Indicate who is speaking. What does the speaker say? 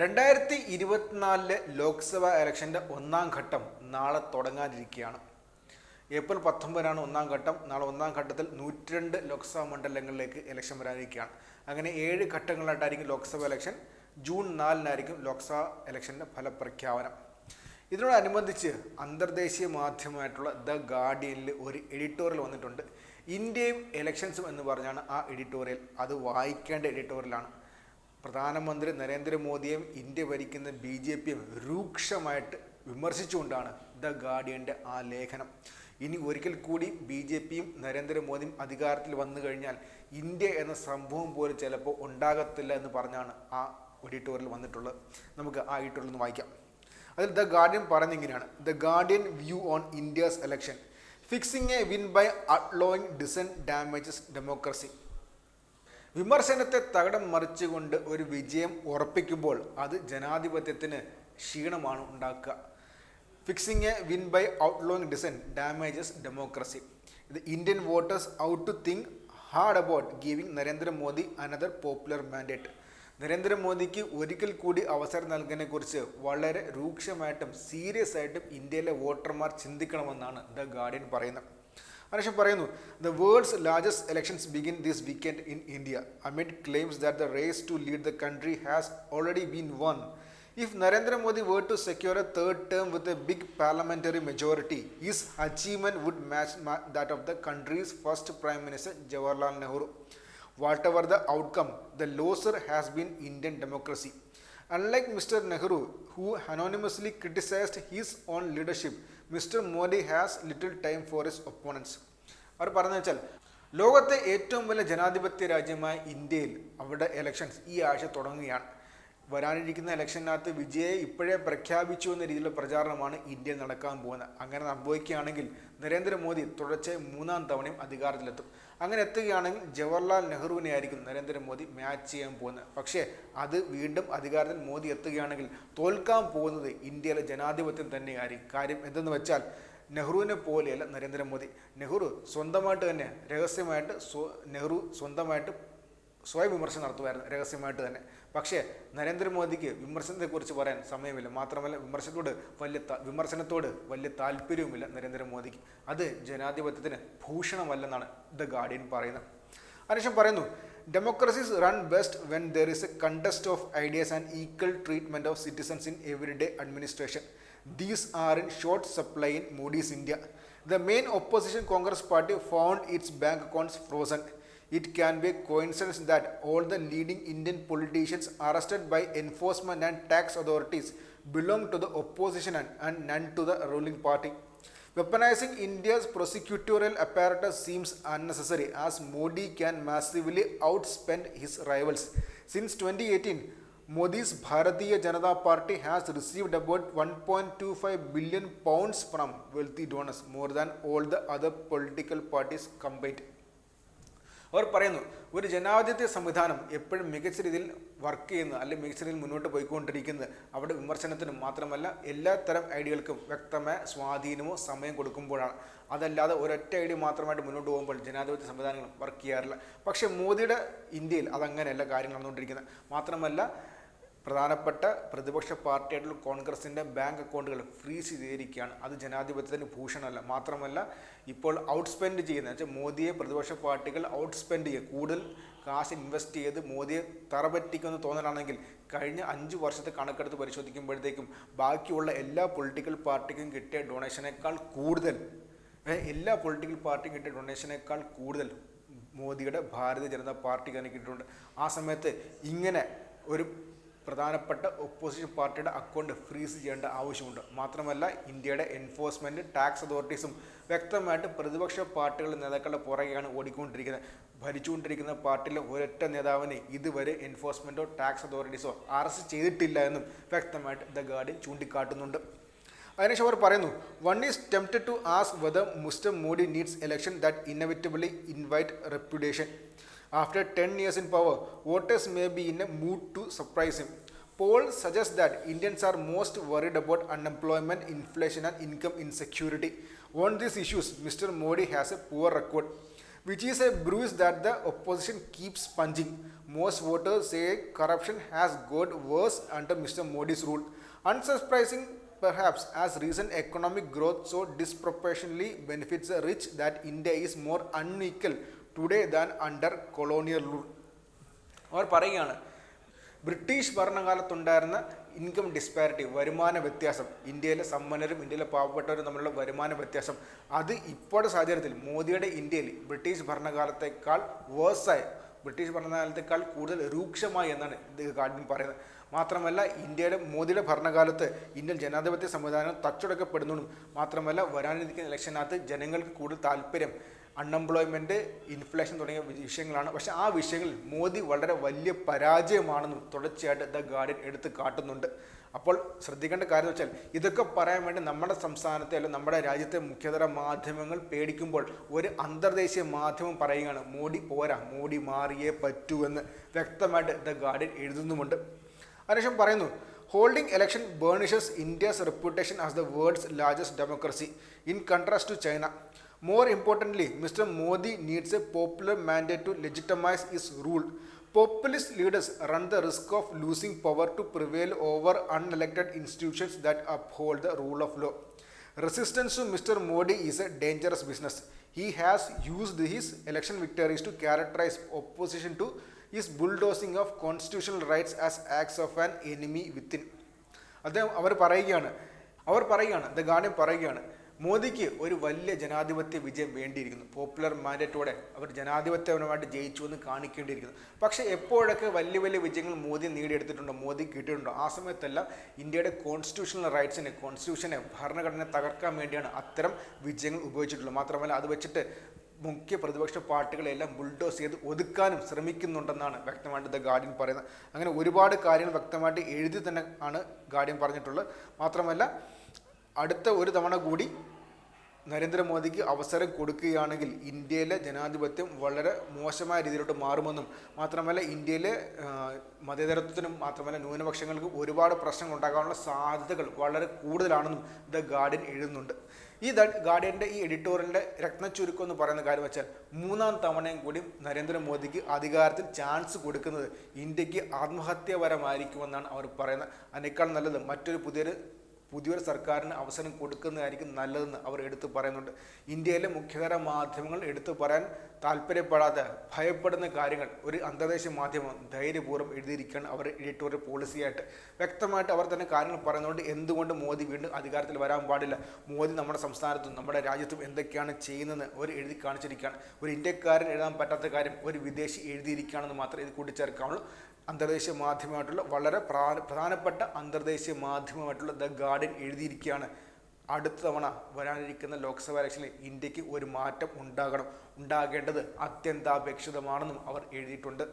Speaker 1: രണ്ടായിരത്തി ഇരുപത്തിനാലിലെ ലോക്സഭാ ഇലക്ഷന്റെ ഒന്നാം ഘട്ടം നാളെ തുടങ്ങാനിരിക്കുകയാണ്. ഏപ്രിൽ പത്തൊമ്പതിനാണ് ഒന്നാം ഘട്ടം. നാളെ ഒന്നാം ഘട്ടത്തിൽ നൂറ്റിരണ്ട് ലോക്സഭാ മണ്ഡലങ്ങളിലേക്ക് ഇലക്ഷൻ വരാനിരിക്കുകയാണ്. അങ്ങനെ ഏഴ് ഘട്ടങ്ങളായിട്ടായിരിക്കും ലോക്സഭാ ഇലക്ഷൻ. ജൂൺ നാലിനായിരിക്കും ലോക്സഭാ ഇലക്ഷന്റെ ഫലപ്രഖ്യാപനം. ഇതിനോടനുബന്ധിച്ച് അന്തർദേശീയ മാധ്യമമായിട്ടുള്ള ദ ഗാർഡിയനിൽ ഒരു എഡിറ്റോറിയൽ വന്നിട്ടുണ്ട്. ഇന്ത്യയും ഇലക്ഷൻസും എന്ന് പറഞ്ഞാണ് ആ എഡിറ്റോറിയൽ. അത് വായിക്കേണ്ട എഡിറ്റോറിയലാണ്. പ്രധാനമന്ത്രി നരേന്ദ്രമോദിയും ഇന്ത്യ ഭരിക്കുന്ന ബി ജെ പിയും രൂക്ഷമായിട്ട് വിമർശിച്ചുകൊണ്ടാണ് ദ ഗാർഡിയന്റെ ആ ലേഖനം. ഇനി ഒരിക്കൽ കൂടി ബി ജെ പിയും നരേന്ദ്രമോദിയും അധികാരത്തിൽ വന്നു കഴിഞ്ഞാൽ ഇന്ത്യ എന്ന സംഭവം പോലും ചിലപ്പോൾ ഉണ്ടാകത്തില്ല എന്ന് പറഞ്ഞാണ് ആ എഡിറ്റോറിയൽ വന്നിട്ടുള്ളത്. നമുക്ക് ആ എഡിറ്റോറിയൽ ഒന്ന് വായിക്കാം. അതിൽ the Guardian പറഞ്ഞിങ്ങനെയാണ്. The Guardian view on India's election. Fixing a win by outlawing dissent damages democracy. വിമർശനത്തെ തകടം മറിച്ചുകൊണ്ട് ഒരു വിജയം ഉറപ്പിക്കുമ്പോൾ അത് ജനാധിപത്യത്തിന് ക്ഷീണമാണ് ഉണ്ടാക്കുക. Fixing a win by outlawing dissent damages democracy ഇത് Indian voters ought to think hard about giving Narendra Modi another popular mandate നരേന്ദ്രമോദിക്ക് ഒരിക്കൽ കൂടി അവസരം നൽകുന്നതിനെക്കുറിച്ച് വളരെ രൂക്ഷമായിട്ടും സീരിയസ് ആയിട്ടും ഇന്ത്യയിലെ വോട്ടർമാർ ചിന്തിക്കണമെന്നാണ് ദ ഗാർഡിയൻ പറയുന്നത്. അതിനുശേഷം പറയുന്നു the world's largest elections begin this weekend in India amid claims that the race to lead the country has already been won. If Narendra Modi were to secure a third term with a big parliamentary majority, his achievement would match ma- that of the country's first Prime Minister Jawaharlal Nehru. Whatever the outcome, the loser has been Indian democracy. Unlike Mr. Nehru, who anonymously criticized his own leadership, Mr. Modi has little time for his opponents. അവർ പറഞ്ഞു വെച്ചാൽ ലോകത്തെ ഏറ്റവും വലിയ ജനാധിപത്യ രാജ്യമായ ഇന്ത്യയിൽ അവിടെ ഇലക്ഷൻസ് ഈ ആഴ്ച തുടങ്ങുകയാണ് വരാനിരിക്കുന്ന ഇലക്ഷനകത്ത് വിജയെ ഇപ്പോഴേ പ്രഖ്യാപിച്ചു എന്ന രീതിയിലുള്ള പ്രചാരണമാണ് ഇന്ത്യയിൽ നടക്കാൻ പോകുന്നത്. അങ്ങനെ സംഭവിക്കുകയാണെങ്കിൽ നരേന്ദ്രമോദി തുടർച്ചയായി മൂന്നാം തവണയും അധികാരത്തിലെത്തും. അങ്ങനെ എത്തുകയാണെങ്കിൽ ജവഹർലാൽ നെഹ്റുവിനെ ആയിരിക്കും നരേന്ദ്രമോദി മാച്ച് ചെയ്യാൻ പോകുന്നത്. പക്ഷേ അത് വീണ്ടും അധികാരത്തിൽ മോദി എത്തുകയാണെങ്കിൽ തോൽക്കാൻ പോകുന്നത് ഇന്ത്യയിലെ ജനാധിപത്യം തന്നെയായിരിക്കും. കാര്യം എന്തെന്ന് വെച്ചാൽ നെഹ്റുവിനെ പോലെയല്ല നരേന്ദ്രമോദി. നെഹ്റു സ്വന്തമായിട്ട് തന്നെ രഹസ്യമായിട്ട് നെഹ്റു സ്വന്തമായിട്ട് സ്വയം വിമർശനം നടത്തുമായിരുന്നു രഹസ്യമായിട്ട് തന്നെ. പക്ഷേ നരേന്ദ്രമോദിക്ക് വിമർശനത്തെക്കുറിച്ച് പറയാൻ സമയമില്ല. മാത്രമല്ല വിമർശനത്തോട് വലിയ വിമർശനത്തോട് വലിയ താല്പര്യവുമില്ല നരേന്ദ്രമോദിക്ക്. അത് ജനാധിപത്യത്തിന് ഭൂഷണമല്ലെന്നാണ് ദ ഗാർഡിയൻ പറയുന്നത്. അതിനുശേഷം പറയുന്നു democracies run best when there is a contest of ideas and equal treatment of citizens in everyday administration these are in short supply in Modi's India the main opposition Congress party found its bank accounts frozen It can be a coincidence that all the leading Indian politicians arrested by enforcement and tax authorities belong to the opposition and, and none to the ruling party. Weaponizing India's prosecutorial apparatus seems unnecessary as Modi can massively outspend his rivals. Since 2018, Modi's Bharatiya Janata Party has received about 1.25 billion pounds from wealthy donors, more than all the other political parties combined. അവർ പറയുന്നു ഒരു ജനാധിപത്യ സംവിധാനം എപ്പോഴും മികച്ച രീതിയിൽ work ചെയ്യുന്നത് അല്ലെങ്കിൽ മികച്ച രീതിയിൽ മുന്നോട്ട് പോയിക്കൊണ്ടിരിക്കുന്നത് അവിടെ വിമർശനത്തിനും മാത്രമല്ല എല്ലാ തരം ഐഡിയകൾക്കും വ്യക്തമായ സ്വാധീനമോ സമയം കൊടുക്കുമ്പോഴാണ്. അതല്ലാതെ ഒരൊറ്റ ഐഡിയ മാത്രമായിട്ട് മുന്നോട്ട് പോകുമ്പോൾ ജനാധിപത്യ സംവിധാനങ്ങൾ വർക്ക് ചെയ്യാറില്ല. പക്ഷേ മോദിയുടെ ഇന്ത്യയിൽ അതങ്ങനെയല്ല കാര്യങ്ങൾ നടന്നുകൊണ്ടിരിക്കുന്നത്. മാത്രമല്ല പ്രധാനപ്പെട്ട പ്രതിപക്ഷ പാർട്ടിയായിട്ടുള്ള കോൺഗ്രസിന്റെ ബാങ്ക് അക്കൗണ്ടുകൾ ഫ്രീസ് ചെയ്തിരിക്കുകയാണ്. അത് ജനാധിപത്യത്തിന് ഭൂഷണമല്ല. മാത്രമല്ല ഇപ്പോൾ ഔട്ട്സ്പെൻഡ് ചെയ്യുന്ന വെച്ചാൽ മോദിയെ പ്രതിപക്ഷ പാർട്ടികൾ ഔട്ട്സ്പെൻഡ് ചെയ്യുക. കൂടുതൽ കാശ് ഇൻവെസ്റ്റ് ചെയ്ത് മോദിയെ തറപറ്റിക്കുമെന്ന് തോന്നലാണെങ്കിൽ കഴിഞ്ഞ അഞ്ച് വർഷത്തെ കണക്കെടുത്ത് പരിശോധിക്കുമ്പോഴത്തേക്കും ബാക്കിയുള്ള എല്ലാ പൊളിറ്റിക്കൽ പാർട്ടിക്കും കിട്ടിയ ഡൊണേഷനേക്കാൾ കൂടുതൽ എല്ലാ പൊളിറ്റിക്കൽ പാർട്ടിക്കും കിട്ടിയ ഡൊണേഷനേക്കാൾ കൂടുതൽ മോദിയുടെ ഭാരതീയ ജനതാ പാർട്ടിക്ക് തന്നെ കിട്ടിയിട്ടുണ്ട്. ആ സമയത്ത് ഇങ്ങനെ ഒരു പ്രധാനപ്പെട്ട ഒപ്പോസിഷൻ പാർട്ടിയുടെ അക്കൗണ്ട് ഫ്രീസ് ചെയ്യേണ്ട ആവശ്യമുണ്ട്. മാത്രമല്ല ഇന്ത്യയുടെ എൻഫോഴ്സ്മെന്റ് ടാക്സ് അതോറിറ്റീസും വ്യക്തമായിട്ട് പ്രതിപക്ഷ പാർട്ടികളുടെ നേതാക്കളുടെ പുറകെയാണ് ഓടിക്കൊണ്ടിരിക്കുന്നത്. ഭരിച്ചുകൊണ്ടിരിക്കുന്ന പാർട്ടിയിലെ ഒരൊറ്റ നേതാവിനെ ഇതുവരെ എൻഫോഴ്സ്മെന്റോ ടാക്സ് അതോറിറ്റീസോ അറസ്റ്റ് ചെയ്തിട്ടില്ല എന്നും വ്യക്തമായിട്ട് ദ ഗാർഡിയൻ ചൂണ്ടിക്കാട്ടുന്നുണ്ട്. അതിനുശേഷം അവർ പറയുന്നു one is tempted to ask whether Mr Modi needs election that inevitably invite reputation After 10 years in power, voters may be in a mood to surprise him. Polls suggest that Indians are most worried about unemployment, inflation, and income insecurity. On these issues, Mr. Modi has a poor record, which is a bruise that the opposition keeps punching. Most voters say corruption has got worse under Mr. Modi's rule. Unsurprising, perhaps, as recent economic growth so disproportionately benefits the rich that India is more unequal today than under colonial rule അവർ പറയുകയാണ് British ഭരണകാലത്തുണ്ടായിരുന്ന income disparity വരുമാന വ്യത്യാസം ഇന്ത്യയിലെ സമ്പന്നരും ഇന്ത്യയിലെ പാവപ്പെട്ടവരും തമ്മിലുള്ള വരുമാന വ്യത്യാസം അത് ഇപ്പോഴത്തെ സാഹചര്യത്തിൽ മോദിയുടെ ഇന്ത്യയിൽ ബ്രിട്ടീഷ് ഭരണകാലത്തേക്കാൾ വേഴ്സായി ബ്രിട്ടീഷ് ഭരണകാലത്തേക്കാൾ കൂടുതൽ രൂക്ഷമായി എന്നാണ് ഇത് കാർഡിൻ പറയുന്നത്. മാത്രമല്ല ഇന്ത്യയുടെ മോദിയുടെ ഭരണകാലത്ത് ഇന്ത്യൻ ജനാധിപത്യ സംവിധാനം തച്ചുടക്കപ്പെടുന്നതും മാത്രമല്ല വരാനിരിക്കുന്ന ഇലക്ഷനകത്ത് ജനങ്ങൾക്ക് കൂടുതൽ താല്പര്യം അൺഎംപ്ലോയ്മെന്റ് ഇൻഫ്ലേഷൻ തുടങ്ങിയ വിഷയങ്ങളാണ്. പക്ഷെ ആ വിഷയങ്ങളിൽ മോദി വളരെ വലിയ പരാജയമാണെന്നും തുടർച്ചയായിട്ട് ദ ഗാർഡിയൻ എടുത്ത് കാട്ടുന്നുണ്ട്. അപ്പോൾ ശ്രദ്ധിക്കേണ്ട കാര്യം വെച്ചാൽ ഇതൊക്കെ പറയാൻ വേണ്ടി നമ്മുടെ സംസ്ഥാനത്തെ അല്ലെങ്കിൽ നമ്മുടെ രാജ്യത്തെ മുഖ്യതര മാധ്യമങ്ങൾ പേടിക്കുമ്പോൾ ഒരു അന്തർദേശീയ മാധ്യമം പറയുകയാണ് മോഡി പോരാ മോഡി മാറിയേ പറ്റൂ എന്ന് വ്യക്തമായിട്ട് ദ ഗാർഡിയൻ എഴുതുന്നുമുണ്ട്. അതിനുശേഷം പറയുന്നു holding election burnishes India's reputation as the world's largest democracy in contrast to China More importantly, Mr. Modi needs a popular mandate to legitimize his rule. Populist leaders run the risk of losing power to prevail over unelected institutions that uphold the rule of law. Resistance to Mr. Modi is a dangerous business. He has used his election victories to characterize opposition to his bulldozing of constitutional rights as acts of an enemy within. അദ്ദേഹം അവർ പറയുകയാണ് അവർ പറയുകയാണ് the guardian പറയുകയാണ് മോദിക്ക് ഒരു വലിയ ജനാധിപത്യ വിജയം വേണ്ടിയിരിക്കുന്നു. Popular മാൻഡേറ്റോടെ അവർ ജനാധിപത്യപരമായിട്ട് ജയിച്ചു എന്ന് കാണിക്കേണ്ടിയിരിക്കുന്നു. പക്ഷേ എപ്പോഴൊക്കെ വലിയ വലിയ വിജയങ്ങൾ മോദി നേടിയെടുത്തിട്ടുണ്ടോ മോദി കിട്ടിയിട്ടുണ്ടോ? ആ സമയത്തെല്ലാം ഇന്ത്യയുടെ കോൺസ്റ്റിറ്റ്യൂഷണൽ റൈറ്റ്സിനെ കോൺസ്റ്റിറ്റ്യൂഷനെ ഭരണഘടനയെ തകർക്കാൻ വേണ്ടിയാണ് അത്തരം വിജയങ്ങൾ ഉപയോഗിച്ചിട്ടുള്ളത്. മാത്രമല്ല അത് വെച്ചിട്ട് മുഖ്യ പ്രതിപക്ഷ പാർട്ടികളെല്ലാം ബുൾഡോസ് ചെയ്ത് ഒതുക്കാനും ശ്രമിക്കുന്നുണ്ടെന്നാണ് വ്യക്തമായിട്ട് ദ ഗാർഡിയൻ പറയുന്നത്. അങ്ങനെ ഒരുപാട് കാര്യങ്ങൾ വ്യക്തമായിട്ട് എഴുതി തന്നെ ആണ് ഗാർഡിയൻ പറഞ്ഞിട്ടുള്ളത്. മാത്രമല്ല അടുത്ത ഒരു തവണ കൂടി നരേന്ദ്രമോദിക്ക് അവസരം കൊടുക്കുകയാണെങ്കിൽ ഇന്ത്യയിലെ ജനാധിപത്യം വളരെ മോശമായ രീതിയിലോട്ട് മാറുമെന്നും മാത്രമല്ല ഇന്ത്യയിലെ മതേതരത്വത്തിനും മാത്രമല്ല ന്യൂനപക്ഷങ്ങൾക്കും ഒരുപാട് പ്രശ്നങ്ങൾ ഉണ്ടാകാനുള്ള സാധ്യതകൾ വളരെ കൂടുതലാണെന്നും ദ ഗാർഡിയൻ എഴുതുന്നുണ്ട്. ഈ ദ ഗാർഡിയന്റെ ഈ എഡിറ്റോറിയലിന്റെ രത്നച്ചുരുക്കം എന്ന് പറയുന്ന കാര്യം വെച്ചാൽ മൂന്നാം തവണയും കൂടി നരേന്ദ്രമോദിക്ക് അധികാരത്തിൽ ചാൻസ് കൊടുക്കുന്നത് ഇന്ത്യയ്ക്ക് ആത്മഹത്യാപരമായിരിക്കുമെന്നാണ് അവർ പറയുന്നത്. അതിനേക്കാൾ നല്ലത് മറ്റൊരു പുതിയൊരു പുതിയൊരു സർക്കാരിന് അവസരം കൊടുക്കുന്നതായിരിക്കും നല്ലതെന്ന് അവർ എടുത്തു പറയുന്നുണ്ട്. ഇന്ത്യയിലെ മുഖ്യധാര മാധ്യമങ്ങൾ എടുത്തു പറയാൻ താല്പര്യപ്പെടാതെ ഭയപ്പെടുന്ന കാര്യങ്ങൾ ഒരു അന്തർദേശീയ മാധ്യമം ധൈര്യപൂർവം എഴുതിയിരിക്കുകയാണ് അവർ എഡിറ്റോറിയൽ പോളിസിയായിട്ട്. വ്യക്തമായിട്ട് അവർ തന്നെ കാര്യങ്ങൾ പറയുന്നതുകൊണ്ട് എന്തുകൊണ്ട് മോദി വീണ്ടും അധികാരത്തിൽ വരാൻ പാടില്ല? മോദി നമ്മുടെ സംസ്ഥാനത്തും നമ്മുടെ രാജ്യത്തും എന്തൊക്കെയാണ് ചെയ്യുന്നതെന്ന് അവർ എഴുതി കാണിച്ചിരിക്കുകയാണ്. ഒരു ഇന്ത്യക്കാരൻ എഴുതാൻ പറ്റാത്ത കാര്യം ഒരു വിദേശി എഴുതിയിരിക്കുകയാണെന്ന് മാത്രമേ ഇത് കൂട്ടിച്ചേർക്കാവുള്ളൂ. അന്തർദേശീയ മാധ്യമമായിട്ടുള്ള വളരെ പ്രധാനപ്പെട്ട അന്തർദേശീയ മാധ്യമമായിട്ടുള്ള ദ ഗാർഡിയൻ എഴുതിയിരിക്കുകയാണ്. അടുത്ത തവണ വരാനിരിക്കുന്ന ലോക്സഭാ ഇലക്ഷനിൽ ഇന്ത്യയ്ക്ക് ഒരു മാറ്റം ഉണ്ടാകണം. ഉണ്ടാകേണ്ടത് അത്യന്താപേക്ഷിതമാണെന്നും അവർ എഴുതിയിട്ടുണ്ട്.